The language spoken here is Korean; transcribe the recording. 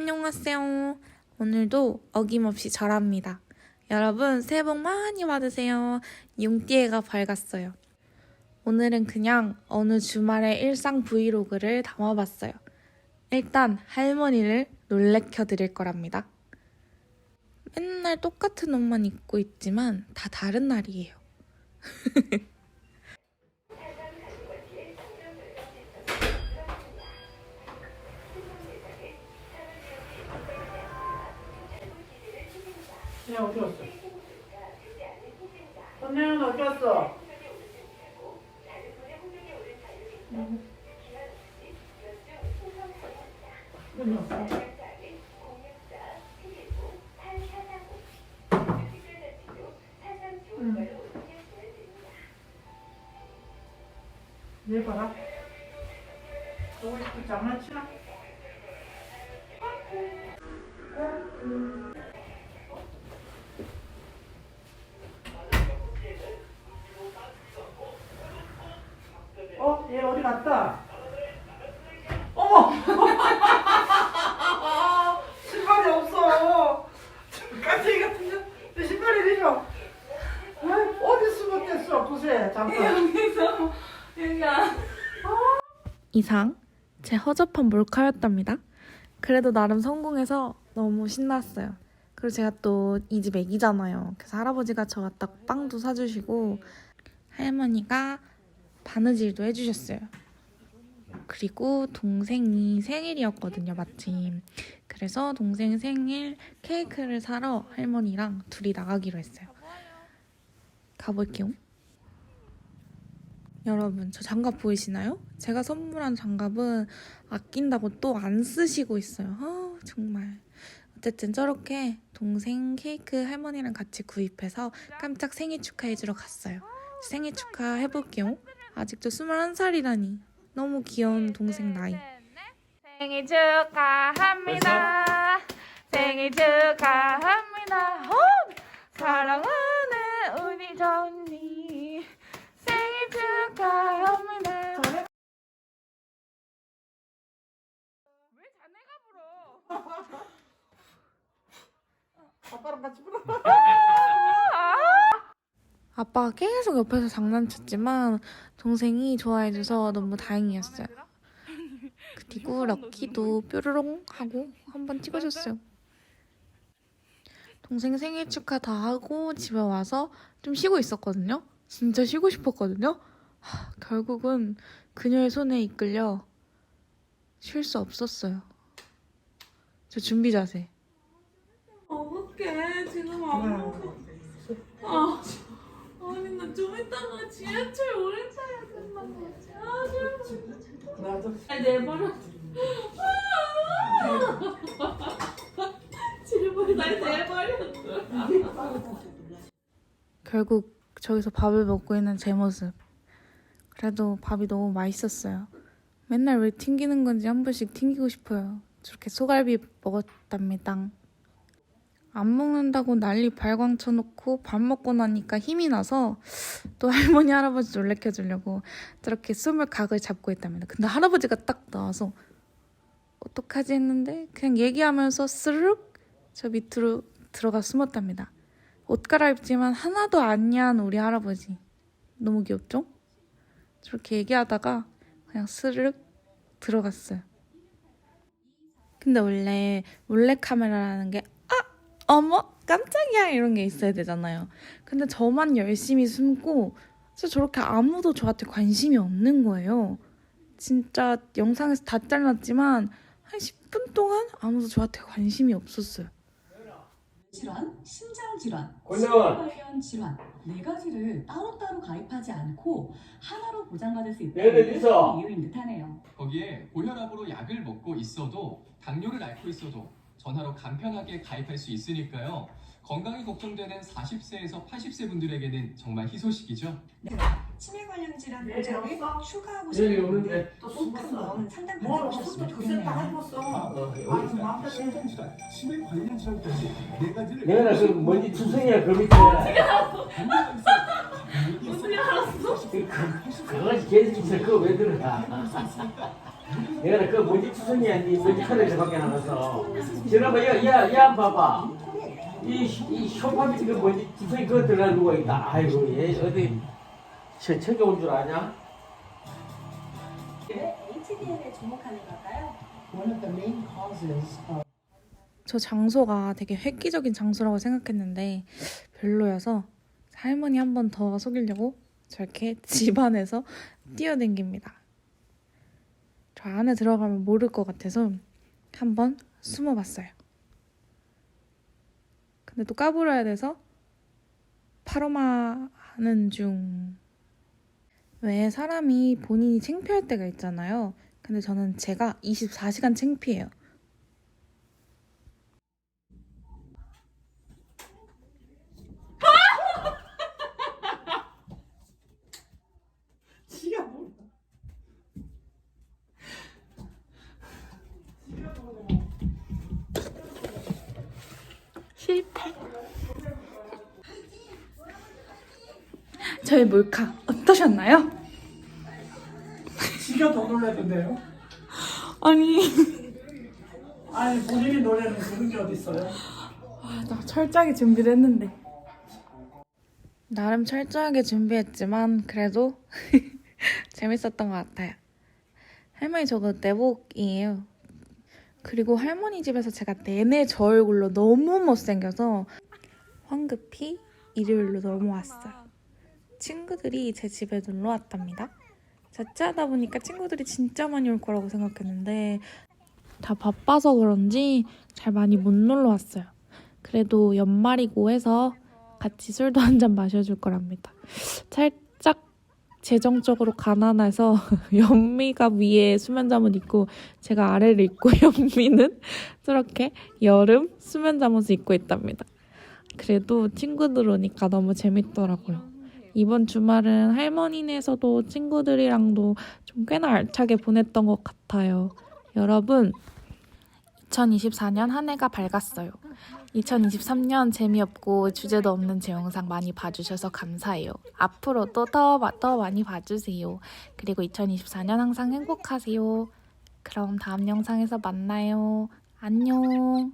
안녕하세요. 오늘도 어김없이 절합니다. 여러분 새해 복 많이 받으세요. 용띠해가 밝았어요. 오늘은 그냥 어느 주말의 일상 브이로그를 담아봤어요. 일단 할머니를 놀래켜 드릴 거랍니다. 맨날 똑같은 옷만 입고 있지만 다 다른 날이에요. 그냥 어디 갔어? 선생은 어디 갔어? 끝났어. 응. 얘 봐라. 너무 장난치나? 어? 얘 어디 갔다? 어머! 신발이 없어. 깜짝이 같은 년. 내 신발이 내려. 왜? 어디 숨었댔어? 보세 잠깐. 여기서 여기야. 이상 제 허접한 몰카였답니다. 그래도 나름 성공해서 너무 신났어요. 그리고 제가 또 이 집 애기잖아요. 그래서 할아버지가 저 갖다 빵도 사주시고 할머니가 바느질도 해주셨어요. 그리고 동생이 생일이었거든요, 마침. 그래서 동생 생일 케이크를 사러 할머니랑 둘이 나가기로 했어요. 가볼게요. 여러분, 저 장갑 보이시나요? 제가 선물한 장갑은 아낀다고 또 안 쓰시고 있어요. 아, 정말. 어쨌든 저렇게 동생 케이크 할머니랑 같이 구입해서 깜짝 생일 축하해주러 갔어요. 생일 축하 해볼게요. 아직도 21살이라니. 너무 귀여운 동생 나이. 생일 축하합니다. 생일 축하합니다. 어! 사랑하는 우리 전니 생일 축하합니다. 왜 자네가 불어? 아빠랑 같이 불어. 아빠가 계속 옆에서 장난쳤지만 동생이 좋아해줘서 너무 다행이었어요. 그리고 럭키도 뾰로롱 하고 한번 찍어줬어요. 동생 생일 축하 다 하고 집에 와서 좀 쉬고 있었거든요. 진짜 쉬고 싶었거든요. 하, 결국은 그녀의 손에 이끌려 쉴 수 없었어요. 저 준비 자세. 어떡해 지금 안 먹어. 아, 나좀 이따가 지하철 오래 타야 된다고. 아, 나도. 내버려. 제발 날 내버려. 결국 저기서 밥을 먹고 있는 제 모습. 그래도 밥이 너무 맛있었어요. 맨날 왜 튕기는 건지 한 번씩 튕기고 싶어요. 저렇게 소갈비 먹었답니다. 안 먹는다고 난리 발광 쳐놓고 밥 먹고 나니까 힘이 나서 또 할머니 할아버지 놀래켜 주려고 저렇게 숨을 각을 잡고 있답니다. 근데 할아버지가 딱 나와서 어떡하지 했는데 그냥 얘기하면서 스르륵 저 밑으로 들어가 숨었답니다. 옷 갈아입지만 하나도 안 야한 우리 할아버지. 너무 귀엽죠? 저렇게 얘기하다가 그냥 스르륵 들어갔어요. 근데 원래 몰래 카메라라는 게, 아! 어머! 깜짝이야! 이런 게 있어야 되잖아요. 근데 저만 열심히 숨고, 진짜 저렇게 아무도 저한테 관심이 없는 거예요. 진짜 영상에서 다 잘랐지만, 한 10분 동안 아무도 저한테 관심이 없었어요. 질환, 심장 질환. 치매 관련 질환 네 가지를 따로따로 가입하지 않고 하나로 보장받을 수 있다는 게 있어. 이유인 듯하네요. 거기에 고혈압으로 약을 먹고 있어도 당뇨를 앓고 있어도 전화로 간편하게 가입할 수 있으니까요. 건강이 걱정되는 40세에서 80세 분들에게는 정말 희소식이죠. 치매 관련 질환 네, 없어? 추가하고 싶은데 오는데 꼭 한번 상담 뭐 받아보셨으면 좋겠네요. 해봤어. 어, 아유 마음대로 해. 심장 질환, 치매 관련 질환까지 네 가지를 내가 그 뭔지 투성이야 그 밑에 어떻게 알았어? 그, 그것이 계속 있어 그거 왜 들어가 내가 그 먼지 투성이야 니 먼지 털에서 밖에 나가서 지나봐 야야야 봐봐 이, 이 소파 밑에 그 먼지 투성이 그거 들어가 누워 있다 아이고 얘 어디 저 저기 온줄 아냐? 왜 HDL에 주목하는 걸까요? One of the main causes of 저 장소가 되게 획기적인 장소라고 생각했는데 별로여서 할머니 한 번 더 속이려고 저렇게 집 안에서 뛰어댕깁니다. 저 안에 들어가면 모를 것 같아서 한 번 숨어봤어요. 근데 또 까불어야 돼서 파로마 하는 중. 왜 사람이 본인이 창피할 때가 있잖아요. 근데 저는 제가 24시간 창피해요. 저의 몰카 어떠셨나요? 지가 더 놀랐던데요? 아니 아니 본인이 노래는 그런 게 어딨어요? 나 철저하게 준비를 했는데 나름 철저하게 준비했지만 그래도 재밌었던 것 같아요. 할머니 저거 내복이에요. 그리고 할머니 집에서 제가 내내 저 얼굴로 너무 못생겨서 황급히 일요일로 넘어왔어요. 친구들이 제 집에 놀러 왔답니다. 자취하다 보니까 친구들이 진짜 많이 올 거라고 생각했는데 다 바빠서 그런지 잘 많이 못 놀러 왔어요. 그래도 연말이고 해서 같이 술도 한 잔 마셔줄 거랍니다. 살짝 재정적으로 가난해서 연미가 위에 수면 잠옷 입고 제가 아래를 입고 연미는 저렇게 여름 수면 잠옷을 입고 있답니다. 그래도 친구들 오니까 너무 재밌더라고요. 이번 주말은 할머니네에서도 친구들이랑도 좀 꽤나 알차게 보냈던 것 같아요. 여러분, 2024년 한 해가 밝았어요. 2023년 재미없고 주제도 없는 제 영상 많이 봐주셔서 감사해요. 앞으로도 더, 더 많이 봐주세요. 그리고 2024년 항상 행복하세요. 그럼 다음 영상에서 만나요. 안녕.